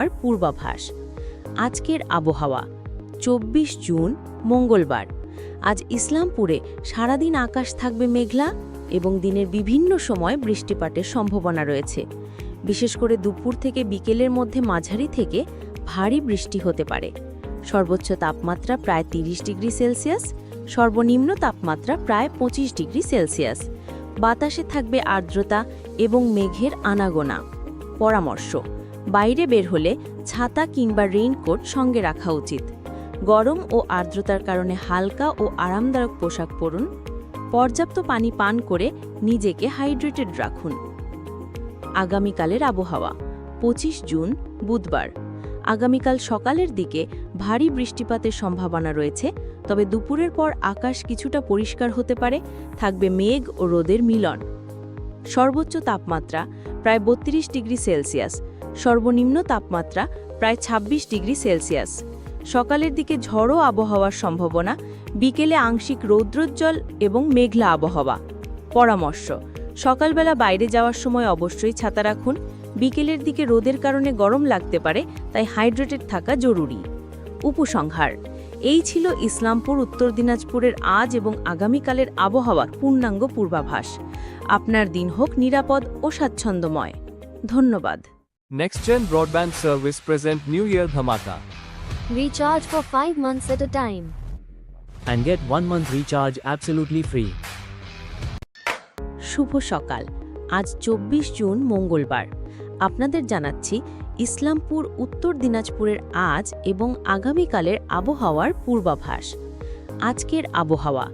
আর পূর্বাভাস। আজকের আবহাওয়া, চব্বিশ জুন, মঙ্গলবার। আজ ইসলামপুরে সারাদিন আকাশ থাকবে মেঘলা এবং দিনের বিভিন্ন সময় বৃষ্টিপাতের সম্ভাবনা রয়েছে। বিশেষ করে দুপুর থেকে বিকেলের মধ্যে মাঝারি থেকে ভারী বৃষ্টি হতে পারে। সর্বোচ্চ তাপমাত্রা প্রায় ৩০ ডিগ্রি সেলসিয়াস, সর্বনিম্ন তাপমাত্রা প্রায় ২৫ ডিগ্রি সেলসিয়াস। বাতাসে থাকবে আর্দ্রতা এবং মেঘের আনাগোনা। পরামর্শ বাইরে বের হলে ছাতা কিংবা রেইনকোট সঙ্গে রাখা উচিত। গরম ও আর্দ্রতার কারণে হালকা ও আরামদায়ক পোশাক পরুন। পর্যাপ্ত পানি পান করে নিজেকে হাইড্রেটেড রাখুন। আগামীকালের আবহাওয়া ২৫ জুন, বুধবার। আগামীকাল সকালের দিকে ভারী বৃষ্টিপাতের সম্ভাবনা রয়েছে, তবে দুপুরের পর আকাশ কিছুটা পরিষ্কার হতে পারে, থাকবে মেঘ ও রোদের মিলন। সর্বোচ্চ তাপমাত্রা প্রায় বত্রিশ ডিগ্রি সেলসিয়াস সর্বনিম্ন তাপমাত্রা প্রায় ২৬ ডিগ্রি সেলসিয়াস। সকালের দিকে ঝড়ো আবহাওয়ার সম্ভাবনা, বিকেলে আংশিক রৌদ্রোজ্জ্বল এবং মেঘলা আবহাওয়া। পরামর্শ, সকালবেলা বাইরে যাওয়ার সময় অবশ্যই ছাতা রাখুন। বিকেলের দিকে রোদের কারণে গরম লাগতে পারে, তাই হাইড্রেটেড থাকা জরুরি। উপসংহার, এই ছিল ইসলামপুর, উত্তর দিনাজপুরের আজ এবং আগামীকালের আবহাওয়ার পূর্ণাঙ্গ পূর্বাভাস। আপনার দিন হোক নিরাপদ ও স্বাচ্ছন্দ্যময়। ধন্যবাদ। NextGen Broadband Service present New Year Dhamaka. Recharge for 5 months at a time. and get 1 month recharge absolutely free. শুভ সকাল আজ চব্বিশ জুন মঙ্গলবার আপনাদের জানাচ্ছি ইসলামপুর উত্তর দিনাজপুরের আজ এবং আগামীকালের আবহাওয়ার পূর্বাভাস আজকের আবহাওয়া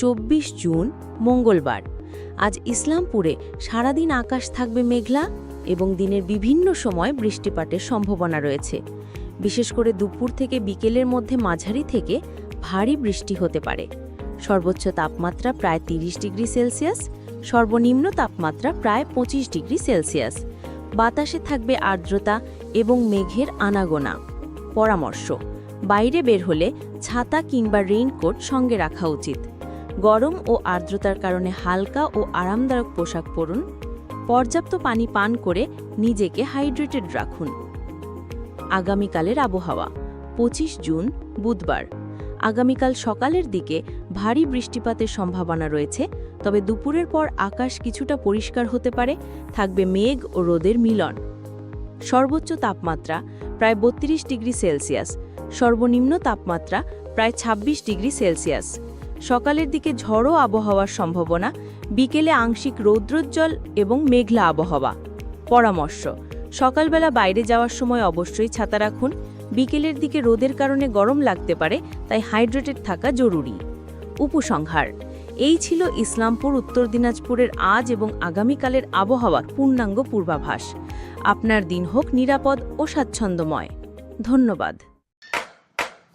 চব্বিশ জুন মঙ্গলবার আজ ইসলামপুরে সারাদিন আকাশ থাকবে মেঘলা এবং দিনের বিভিন্ন সময় বৃষ্টিপাতের সম্ভাবনা রয়েছে। বিশেষ করে দুপুর থেকে বিকেলের মধ্যে মাঝারি থেকে ভারী বৃষ্টি হতে পারে। সর্বোচ্চ তাপমাত্রা প্রায় ৩০ ডিগ্রি সেলসিয়াস, সর্বনিম্ন তাপমাত্রা প্রায় ২৫ ডিগ্রি সেলসিয়াস। বাতাসে থাকবে আর্দ্রতা এবং মেঘের আনাগোনা। পরামর্শ, বাইরে বের হলে ছাতা কিংবা রেইনকোট সঙ্গে রাখা উচিত। গরম ও আর্দ্রতার কারণে হালকা ও আরামদায়ক পোশাক পরুন। পর্যাপ্ত পানি পান করে নিজেকে হাইড্রেটেড রাখুন। আগামীকালের আবহাওয়া ২৫ জুন, বুধবার। আগামীকাল সকালের দিকে ভারী বৃষ্টিপাতের সম্ভাবনা রয়েছে, তবে দুপুরের পর আকাশ কিছুটা পরিষ্কার হতে পারে, থাকবে মেঘ ও রোদের মিলন। সর্বোচ্চ তাপমাত্রা প্রায় বত্রিশ ডিগ্রি সেলসিয়াস, সর্বনিম্ন তাপমাত্রা প্রায় ২৬ ডিগ্রি সেলসিয়াস। সকালের দিকে ঝড়ো আবহাওয়ার সম্ভাবনা, বিকেলে আংশিক রৌদ্রোজ্জ্বল এবং মেঘলা আবহাওয়া। পরামর্শ, সকালবেলা বাইরে যাওয়ার সময় অবশ্যই ছাতা রাখুন। বিকেলের দিকে রোদের কারণে গরম লাগতে পারে, তাই হাইড্রেটেড থাকা জরুরি। উপসংহার, এই ছিল ইসলামপুর, উত্তর দিনাজপুরের আজ এবং আগামীকালের আবহাওয়ার পূর্ণাঙ্গ পূর্বাভাস। আপনার দিন হোক নিরাপদ ও স্বাচ্ছন্দ্যময়। ধন্যবাদ।